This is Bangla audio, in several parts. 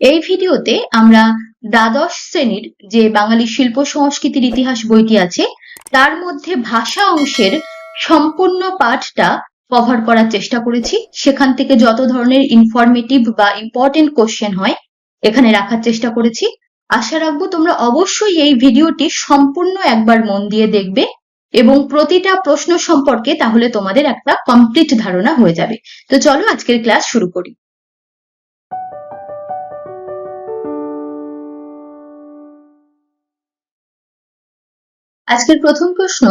এই ভিডিওতে আমরা দ্বাদশ শ্রেণির যে বাঙালি শিল্প সংস্কৃতির ইতিহাস বইটি আছে, তার মধ্যে ভাষা অংশের সম্পূর্ণ পাঠটা কভার করার চেষ্টা করেছি। সেখান থেকে যত ধরনের ইনফরমেটিভ বা ইম্পর্টেন্ট কোশ্চেন হয়, এখানে রাখার চেষ্টা করেছি। আশা রাখব তোমরা অবশ্যই এই ভিডিওটি সম্পূর্ণ একবার মন দিয়ে দেখবে এবং প্রতিটা প্রশ্ন সম্পর্কে তাহলে তোমাদের একটা কমপ্লিট ধারণা হয়ে যাবে। তো চলো আজকের ক্লাস শুরু করি। আজকের প্রথম প্রশ্ন,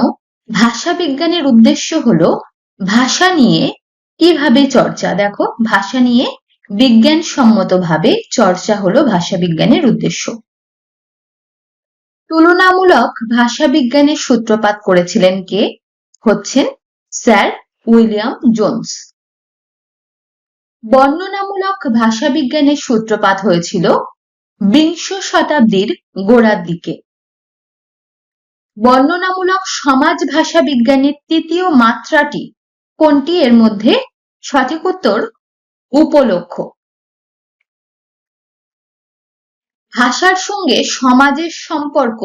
ভাষা বিজ্ঞানের উদ্দেশ্য হলো ভাষা নিয়ে কীভাবে চর্চা। দেখো, ভাষা নিয়ে বিজ্ঞানসম্মতভাবে চর্চা হলো ভাষা বিজ্ঞানের উদ্দেশ্য। তুলনামূলক ভাষা বিজ্ঞানের সূত্রপাত করেছিলেন কে? হচ্ছেন স্যার উইলিয়াম জোন্স। বর্ণনামূলক ভাষা বিজ্ঞানের সূত্রপাত হয়েছিল বিংশ শতাব্দীর গোড়ার দিকে। বর্ণনামূলক সমাজ ভাষা বিজ্ঞানের তৃতীয় মাত্রাটি কোনটি? এর মধ্যে সঠিক উত্তর উপলক্ষ। ভাষার সঙ্গে সমাজের সম্পর্ক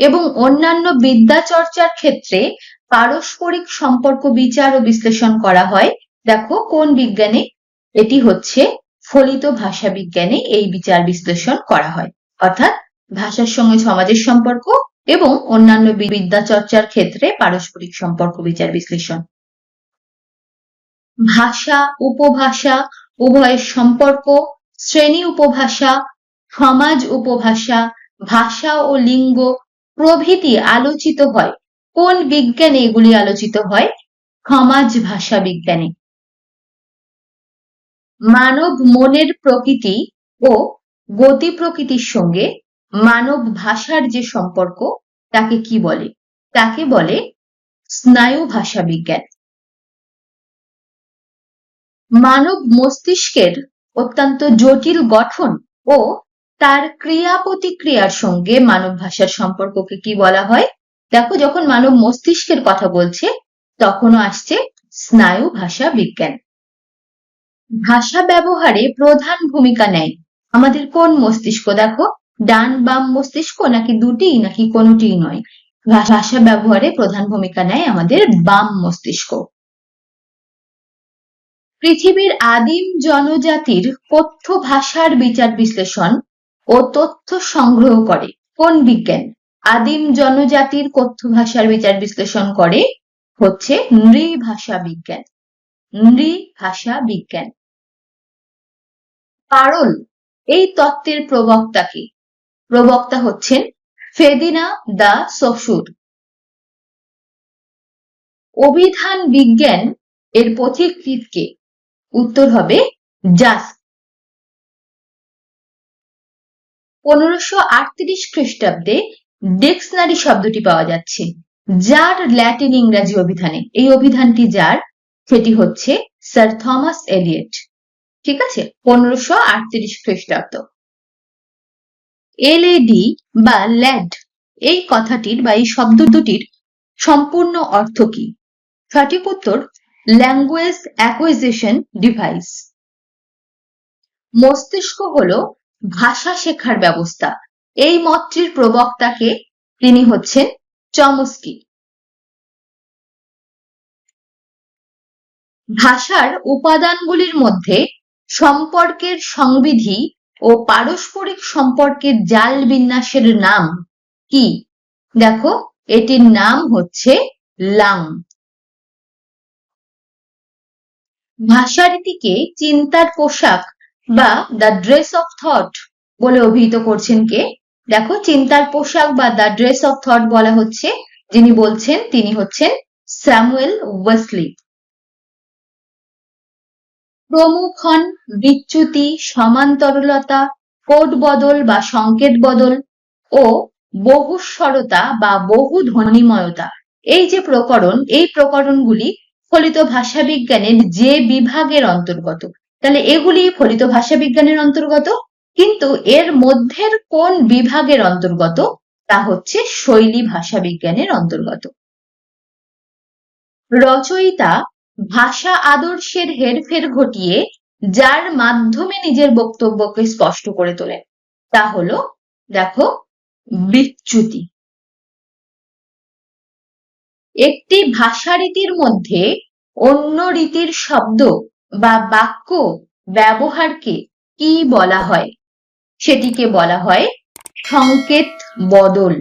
এবং অন্যান্য বিদ্যা চর্চার ক্ষেত্রে পারস্পরিক সম্পর্ক বিচার ও বিশ্লেষণ করা হয়। দেখো কোন বিজ্ঞানে এটি হচ্ছে ফলিত ভাষা বিজ্ঞানে এই বিচার বিশ্লেষণ করা হয়। অর্থাৎ ভাষার সঙ্গে সমাজের সম্পর্ক এবং অন্যান্য বিদ্যা চর্চার ক্ষেত্রে পারস্পরিক সম্পর্ক বিচার বিশ্লেষণ। ভাষা, উপভাষা উভয়ের সম্পর্ক, শ্রেণি উপভাষা, সমাজ উপভাষা, ভাষা ও লিঙ্গ প্রভৃতি আলোচিত হয়। কোন বিজ্ঞানে এগুলি আলোচিত হয়? সমাজ ভাষা বিজ্ঞানে। মানব মনের প্রকৃতি ও গতি প্রকৃতির সঙ্গে মানব ভাষার যে সম্পর্ক, তাকে কি বলে? তাকে বলে স্নায়ু ভাষা বিজ্ঞান। মানব মস্তিষ্কের অত্যন্ত জটিল গঠন ও তার ক্রিয়া প্রতিক্রিয়ার সঙ্গে মানব ভাষার সম্পর্ককে কি বলা হয়? দেখো, যখন মানব মস্তিষ্কের কথা বলছে, তখনও আসছে স্নায়ু ভাষা বিজ্ঞান। ভাষা ব্যবহারে প্রধান ভূমিকা নেয়। আমাদের কোন মস্তিষ্ক? দেখো ডান বাম মস্তিষ্ক নাকি দুটি, নাকি কোনোটিই নয়? ভাষা ব্যবহারে প্রধান ভূমিকা নেয় আমাদের বাম মস্তিষ্ক। পৃথিবীর আদিম জনজাতির কথ্য ভাষার বিচার বিশ্লেষণ ও তথ্য সংগ্রহ করে। কোন বিজ্ঞান? আদিম জনজাতির কথ্য ভাষার বিচার বিশ্লেষণ করে হচ্ছে নৃভাষা বিজ্ঞান। নৃভাষা বিজ্ঞান। পারল, এই তত্ত্বের প্রবক্তা কি? প্রবক্তা হচ্ছেন ফেদিনা দা সসুর অভিধান বিজ্ঞান এর পথিকৃৎ কে উত্তর হবে জাস। পনেরোশো আটত্রিশ খ্রিস্টাব্দে ডিকশনারি শব্দটি পাওয়া যাচ্ছে, যার ল্যাটিন ইংরাজি অভিধানে। এই অভিধানটি যার, সেটি হচ্ছে স্যার থমাস এলিয়েট। ঠিক আছে? পনেরোশো আটত্রিশ খ্রিস্টাব্দ। এলএডি বা ল্যাড এই কথাটির বা এই শব্দ দুটির সম্পূর্ণ অর্থ কি? সঠিক উত্তর ল্যাঙ্গুয়েজ অ্যাকুইজিশন ডিভাইস মস্তিষ্ক হলো ভাষা শেখার ব্যবস্থা। এই মতটির প্রবক্তাকে তিনি হচ্ছেন চমস্কি ভাষার উপাদানগুলির মধ্যে সম্পর্কের সংবিধি ও পারস্পরিক সম্পর্কের জাল বিন্যাসের নাম কি? দেখো, এটির নাম হচ্ছে লাং। ভাষারীতিকে চিন্তার পোশাক বা দ্য ড্রেস অফ থট বলে অভিহিত করছেন কে? দেখো, চিন্তার পোশাক বা দ্য ড্রেস অফ থট বলা হচ্ছে, যিনি বলছেন, তিনি হচ্ছেন স্যামুয়েল ওয়েসলি। প্রমুখন, বিচ্যুতি, সমান্তরলতা কোড বদল বা সংকেত বদল ও বহুস্বরতা বা বহু ধ্বনিময়তা এই যে প্রকরণ, এই প্রকরণগুলি ফলিত ভাষা বিজ্ঞানের যে বিভাগের অন্তর্গত। তাহলে এগুলি ফলিত ভাষা বিজ্ঞানের অন্তর্গত, কিন্তু এর মধ্যের কোন বিভাগের অন্তর্গত? তা হচ্ছে শৈলী ভাষা বিজ্ঞানের অন্তর্গত। রচয়িতা ভাষা আদর্শের হেরফের ঘটিয়ে যার মাধ্যমে নিজের বক্তব্যকে স্পষ্ট করে তোলেন তা হলো, দেখো, বিচ্যুতি। একটি ভাষা রীতির মধ্যে অন্য রীতির শব্দ বা বাক্য ব্যবহারকে কি বলা হয়? সেটিকে বলা হয় সংকেত বদল।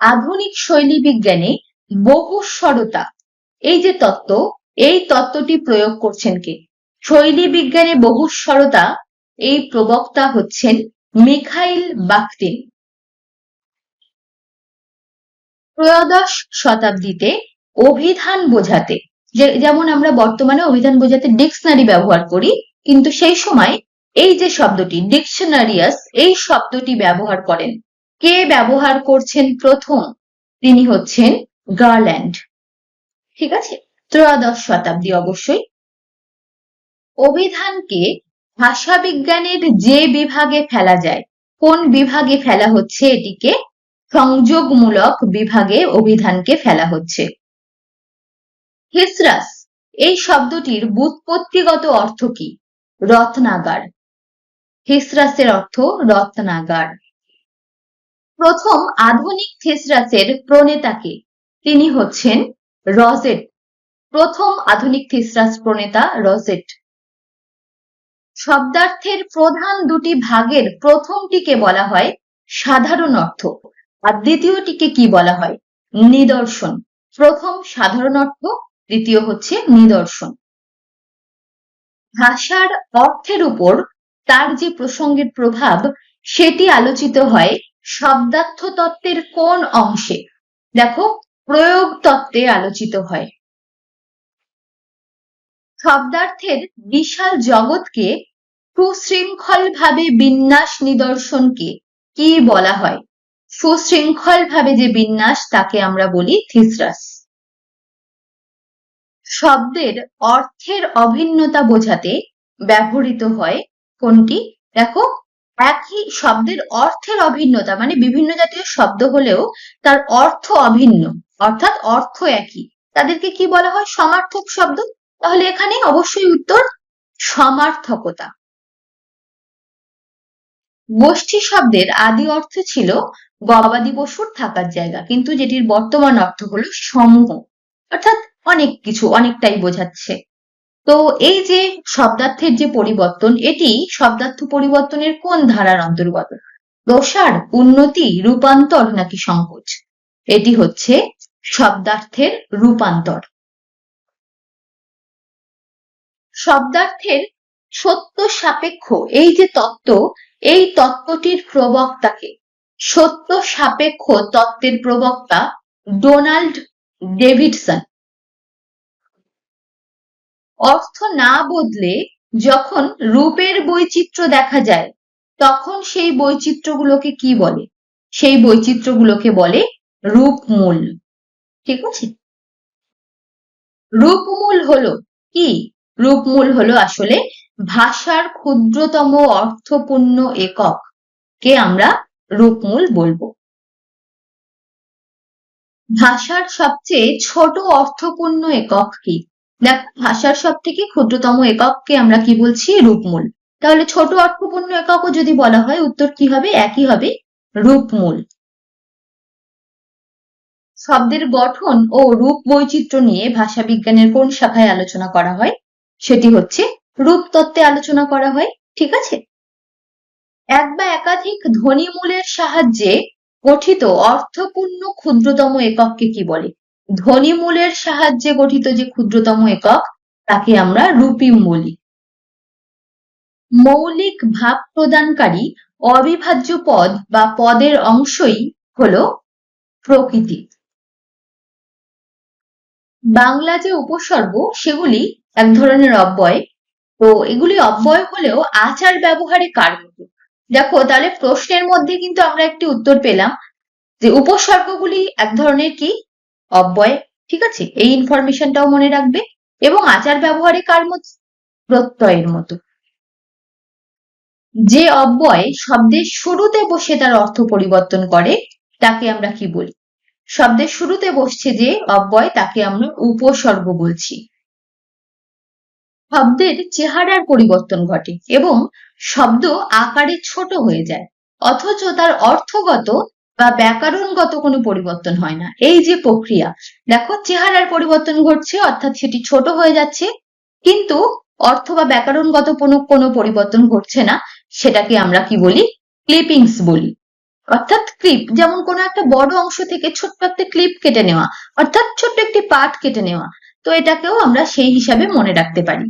আধুনিক শৈলী বিজ্ঞানে বহুস্বরতা। এই যে তত্ত্ব, এই তত্ত্বটি প্রয়োগ করছেন কে? শৈলী বিজ্ঞানে বহুস্বরতা, এই প্রবক্তা হচ্ছেন মিখাইল বাকটিন ত্রয়োদশ শতাব্দীতে অভিধান বোঝাতে যেমন আমরা বর্তমানে অভিধান বোঝাতে ডিকশনারি ব্যবহার করি, কিন্তু সেই সময় এই যে শব্দটি, ডিকশনারিয়াস, এই শব্দটি ব্যবহার করেন। কে ব্যবহার করছেন প্রথম? তিনি হচ্ছেন গার্ল্যান্ড ঠিক আছে? ত্রয়োদশ শতাব্দী অবশ্যই। অভিধানকে ভাষা বিজ্ঞানের যে বিভাগে ফেলা যায়, কোন বিভাগে ফেলা হচ্ছে এটিকে? সংযোগমূলক বিভাগে অভিধানকে ফেলা হচ্ছে। হিসরাস, এই শব্দটির বুৎপত্তিগত অর্থ কি? রত্নাগার। হিসরাসের অর্থ রত্নাগার। প্রথম আধুনিক থিসরাসের প্রণেতাকে তিনি হচ্ছেন রজেট, প্রথম আধুনিক থিসরাস প্রণেতা রজেট। শব্দার্থের প্রধান দুটি ভাগের প্রথমটিকে বলা হয় সাধারণ অর্থ, আর দ্বিতীয়টিকে কি বলা হয়? নিদর্শন। প্রথম সাধারণ অর্থ, দ্বিতীয় হচ্ছে নিদর্শন। ভাষার অর্থের উপর তার যে প্রসঙ্গের প্রভাব, সেটি আলোচিত হয় শব্দার্থ তত্ত্বের কোন অংশে। দেখো প্রয়োগ তত্ত্বে আলোচিত হয়। শব্দার্থের বিশাল জগৎকে সুশৃঙ্খল ভাবে বিন্যাস নিদর্শনকে কি বলা হয়? সুশৃঙ্খল ভাবে যে বিন্যাস, তাকে আমরা বলি থিসরাস। শব্দের অর্থের অভিন্নতা বোঝাতে ব্যবহৃত হয় কোনটি? দেখো, একই শব্দের অর্থের অভিন্নতা মানে বিভিন্ন জাতীয় শব্দ হলেও তার অর্থ অভিন্ন। অর্থাৎ অর্থ একই। তাদেরকে কি বলা হয়? সমার্থক শব্দ। তাহলে এখানে অবশ্যই উত্তর সমার্থকতা। গোষ্ঠী শব্দের আদি অর্থ ছিল গবাদি পশুর থাকার জায়গা, কিন্তু যেটির বর্তমান অর্থ হলো সমূহ। অর্থাৎ অনেক কিছু, অনেকটাই বোঝাচ্ছে। তো এই যে শব্দার্থের যে পরিবর্তন, এটি শব্দার্থ পরিবর্তনের কোন ধারার অন্তর্গত? প্রসার উন্নতি, রূপান্তর নাকি সংকোচ? এটি হচ্ছে শব্দার্থের রূপান্তর। শব্দার্থের সত্য সাপেক্ষ, এই যে তত্ত্ব, এই তত্ত্বটির প্রবক্তাকে, সত্য সাপেক্ষ তত্ত্বের প্রবক্তা ডোনাল্ড ডেভিডসন। অর্থ না বদলে যখন রূপের বৈচিত্র্য দেখা যায়, তখন সেই বৈচিত্র্যগুলোকে কি বলে? সেই বৈচিত্র্যগুলোকে বলে রূপমূল। ঠিক আছে? রূপমূল হলো কি? রূপমূল হলো আসলে ভাষার ক্ষুদ্রতম অর্থপূর্ণ একক। কে আমরা? রূপমূল বলব। ভাষার সবচেয়ে ছোট অর্থপূর্ণ একক কি? দেখ, ভাষার সব থেকে ক্ষুদ্রতম একককে আমরা কি বলছি? রূপমূল। তাহলে ছোট অর্থপূর্ণ এককও যদি বলা হয়, উত্তর কি হবে? একই হবে রূপমূল। শব্দের গঠন ও রূপ বৈচিত্র্য নিয়ে ভাষা বিজ্ঞানের কোন শাখায় আলোচনা করা হয়? সেটি হচ্ছে রূপ তত্ত্বে আলোচনা করা হয়, ঠিক আছে? এক বা একাধিক ধ্বনিমূলের সাহায্যে গঠিত অর্থপূর্ণ ক্ষুদ্রতম একককে কি বলে? ধ্বনিমূলের সাহায্যে গঠিত যে ক্ষুদ্রতম একক, তাকে আমরা রূপী বলি মৌলিক ভাব প্রদানকারী অবিভাজ্য পদ বা পদের অংশই হলো প্রকৃতি। বাংলা যে উপসর্গ, সেগুলি এক ধরনের অব্যয়। তো এগুলি অব্যয় হলেও আচার ব্যবহারে কার মতো? দেখো, তাহলে প্রশ্নের মধ্যে কিন্তু আমরা একটি উত্তর পেলাম যে উপসর্গগুলি এক ধরনের কি? অব্যয়। ঠিক আছে? এই ইনফরমেশনটাও মনে রাখবে। এবং আচার ব্যবহারে কার মতো? প্রত্যয়ের মতো। যে অব্যয় শব্দের শুরুতে বসে তার অর্থ পরিবর্তন করে, তাকে আমরা কি বলি? শব্দের শুরুতে বসছে যে অব্যয় তাকে আমরা উপসর্গ বলছি। শব্দের চেহারার পরিবর্তন ঘটে এবং শব্দ আকারে ছোট হয়ে যায়, অথচ তার অর্থগত বা ব্যাকরণগত কোনো পরিবর্তন হয় না। এই যে প্রক্রিয়া, দেখো চেহারার পরিবর্তন ঘটছে, অর্থাৎ সেটি ছোট হয়ে যাচ্ছে, কিন্তু অর্থ বা ব্যাকরণগত কোনো কোনো পরিবর্তন ঘটছে না, সেটাকে আমরা কি বলি? ক্লিপিংস বলি। অর্থাৎ ক্লিপ যেমন কোনো একটা বড় অংশ থেকে ছোট্ট একটা ক্লিপ কেটে নেওয়া, অর্থাৎ ছোট্ট একটি পার্ট কেটে নেওয়া। তো এটাকেও আমরা সেই হিসাবে মনে রাখতে পারি।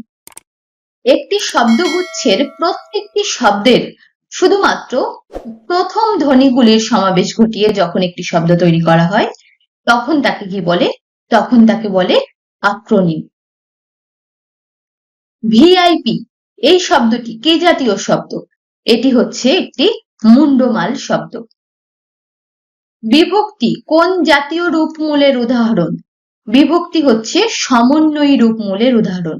একটি শব্দগুচ্ছের প্রত্যেকটি শব্দের শুধুমাত্র প্রথম ধ্বনিগুলির সমাবেশ ঘটিয়ে যখন একটি শব্দ তৈরি করা হয়, তখন তাকে কি বলে? তখন তাকে বলে আক্রোনিম ভিআইপি এই শব্দটি কে জাতীয় শব্দ? এটি হচ্ছে একটি মুন্ডমাল শব্দ। বিভক্তি কোন জাতীয় রূপমূলের উদাহরণ? বিভক্তি হচ্ছে সমন্বয়ী রূপমূলের উদাহরণ।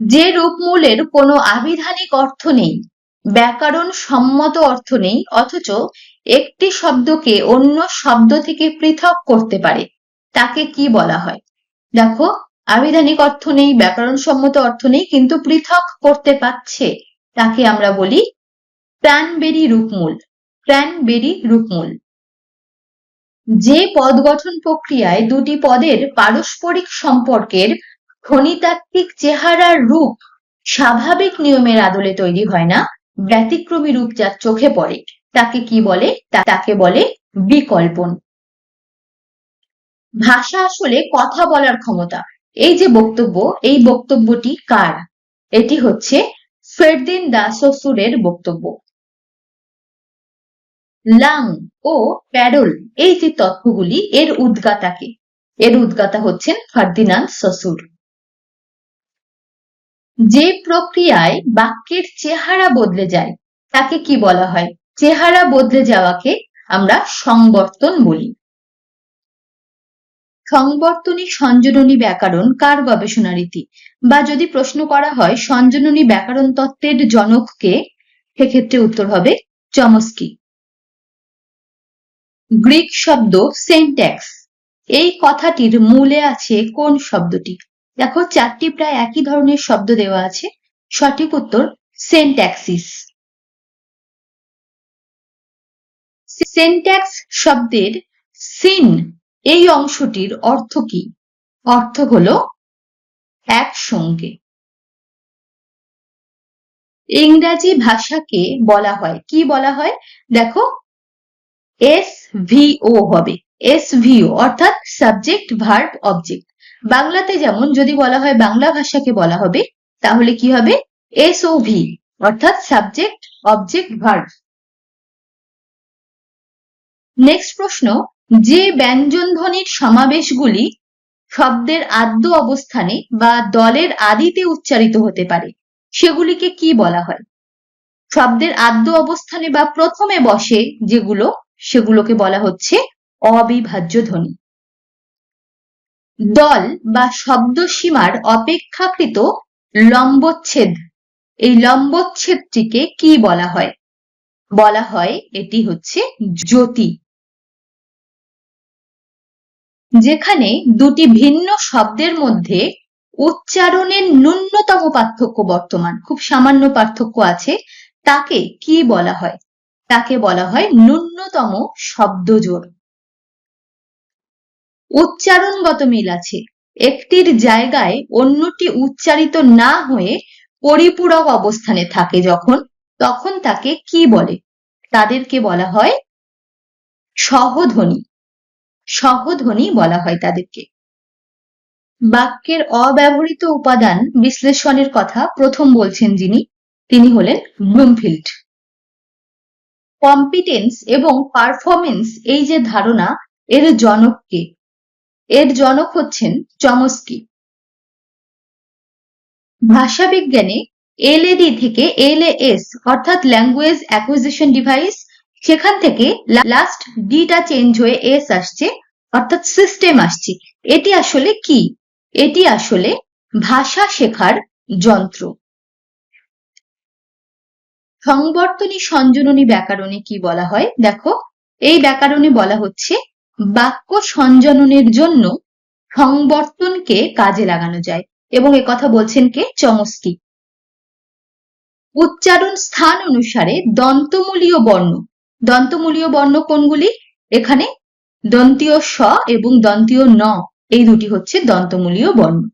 যে রূপমূলের কোনো আবিধানিক অর্থ নেই, ব্যাকরণ সম্মত অর্থ নেই, অথচ একটি শব্দকে অন্য শব্দ থেকে পৃথক করতে পারে, তাকে কি বলা হয়? দেখো আবিধানিক অর্থ নেই, ব্যাকরণ সম্মত অর্থ নেই, কিন্তু পৃথক করতে পারছে, তাকে আমরা বলি প্রাণবেরি রূপমূল প্রাণবেরি রূপমূল। যে পদ গঠন প্রক্রিয়ায় দুটি পদের পারস্পরিক সম্পর্কের খনিতাত্ত্বিক চেহারার রূপ স্বাভাবিক নিয়মের আদলে তৈরি হয় না, ব্যতিক্রমী রূপ যার চোখে পড়ে, তাকে কি বলে? তাকে বলে বিকল্পন। ভাষা আসলে কথা বলার ক্ষমতা। এই যে বক্তব্য, এই বক্তব্যটি কার? এটি হচ্ছে ফেরদিন দাসসুরের বক্তব্য। লাং ও প্যারোল এই যে তত্ত্বগুলি এর উদ্গাতাকে এর উদ্গাতা হচ্ছেন ফার্দিনান্দ সসুর। যে প্রক্রিয়ায় বাক্যের চেহারা বদলে যায়, তাকে কি বলা হয়? চেহারা বদলে যাওয়াকে আমরা সংবর্তন বলি। সংবর্তনী সঞ্জননী ব্যাকরণ কার গবেষণা রীতি? বা যদি প্রশ্ন করা হয় সঞ্জননী ব্যাকরণ তত্ত্বের জনককে সেক্ষেত্রে উত্তর হবে চমস্কি। গ্রিক শব্দ সেন্ট্যাক্স এই কথাটির মূলে আছে কোন শব্দটি? দেখো, চারটি প্রায় একই ধরনের শব্দ দেওয়া আছে। সঠিক উত্তর সেন্ট্যাক্সিস সেন্ট্যাক্স শব্দের সিন, এই অংশটির অর্থ কি? অর্থ হলো একসঙ্গে। ইংরাজি ভাষাকে বলা হয়। কি বলা হয়? দেখো এস ভিও হবে। এস ভিও অর্থাৎ সাবজেক্ট ভার্ব অবজেক্ট বাংলাতে যেমন যদি বলা হয় বাংলা ভাষাকে বলা হবে, তাহলে কি হবে? এস ও ভি অর্থাৎ সাবজেক্ট অবজেক্ট ভার্ব নেক্সট প্রশ্ন, যে ব্যঞ্জন ধ্বনির সমাবেশগুলি শব্দের আদ্য অবস্থানে বা দলের আদিতে উচ্চারিত হতে পারে, সেগুলিকে কি বলা হয়? শব্দের আদ্য অবস্থানে বা প্রথমে বসে যেগুলো সেগুলোকে বলা হচ্ছে অবিভাজ্য ধ্বনি। দল বা শব্দ সীমার অপেক্ষাকৃত লম্বচ্ছেদ। এই লম্বচ্ছেদটিকে কি বলা হয়? বলা হয় এটি হচ্ছে জ্যোতি। যেখানে দুটি ভিন্ন শব্দের মধ্যে উচ্চারণের ন্যূনতম পার্থক্য বর্তমান, খুব সামান্য পার্থক্য আছে, তাকে কি বলা হয়? তাকে বলা হয় ন্যূনতম শব্দজোড় উচ্চারণগত মিল আছে। একটির জায়গায় অন্যটি উচ্চারিত না হয়ে পরিপূরক অবস্থানে থাকে যখন, তখন তাকে কি বলে? তাদেরকে বলা হয় সহধ্বনি। সহধ্বনি বলা হয় তাদেরকে। বাক্যের অব্যবহৃত উপাদান বিশ্লেষণের কথা প্রথম বলছেন যিনি, তিনি হলেন ব্লুমফিল্ড। কম্পিটেন্স এবং পারফরমেন্স এই যে ধারণা, এর জনককে এর জনক হচ্ছেন চমস্কি। ভাষাবিজ্ঞানে এলএডি থেকে এলএএস অর্থাৎ ল্যাঙ্গুয়েজ অ্যাকুইজিশন ডিভাইস সেখান থেকে লাস্ট ডিটা চেঞ্জ হয়ে এস আসছে, অর্থাৎ সিস্টেম আসছে। এটি আসলে কি? এটি আসলে ভাষা শেখার যন্ত্র। সংবর্তনী সঞ্জননী ব্যাকরণে কি বলা হয়? দেখো, এই ব্যাকরণে বলা হচ্ছে, বাক্য সঞ্জননের জন্য সংবর্তনকে কাজে লাগানো যায়। এবং কথা বলছেন কে? চমস্কি। উচ্চারণ স্থান অনুসারে দন্তমূলীয় বর্ণ। দন্তমূলীয় বর্ণ কোনগুলি? এখানে দন্তীয় স এবং দন্তীয় ন, এই দুটি হচ্ছে দন্তমূলীয় বর্ণ।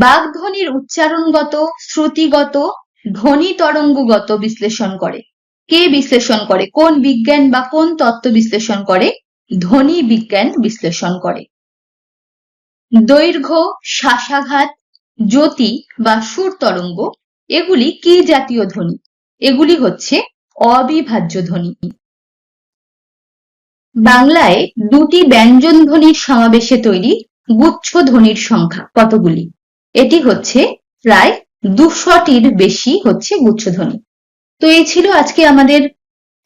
বাগধ্বনির উচ্চারণগত, শ্রুতিগত ধ্বনি তরঙ্গগত বিশ্লেষণ করে। কে বিশ্লেষণ করে? কোন বিজ্ঞান বা কোন তত্ত্ব বিশ্লেষণ করে? ধ্বনি বিজ্ঞান বিশ্লেষণ করে। দৈর্ঘ্য শ্বাসাঘাত জ্যোতি বা সুর তরঙ্গ, এগুলি কি জাতীয় ধ্বনি? এগুলি হচ্ছে অবিভাজ্য ধ্বনি। বাংলায় দুটি ব্যঞ্জন ধ্বনির সমাবেশে তৈরি গুচ্ছ ধ্বনির সংখ্যা কতগুলি? এটি হচ্ছে প্রায় দুশোটির বেশি হচ্ছে গুচ্ছধ্বনি। তো এই ছিল আজকে আমাদের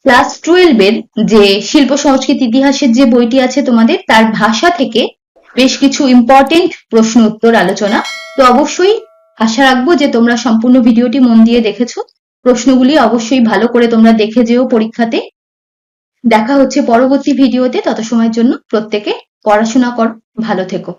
ক্লাস টুয়েলভের যে শিল্প সংস্কৃতি ইতিহাসের যে বইটি আছে তোমাদের, তার ভাষা থেকে বেশ কিছু ইম্পর্টেন্ট প্রশ্ন উত্তর আলোচনা। তো অবশ্যই আশা রাখব যে তোমরা সম্পূর্ণ ভিডিওটি মন দিয়ে দেখেছ। প্রশ্নগুলি অবশ্যই ভালো করে তোমরা দেখে যেও পরীক্ষাতে। দেখা হচ্ছে পরবর্তী ভিডিওতে তত সময়ের জন্য প্রত্যেকে পড়াশোনা করো, ভালো থেকো।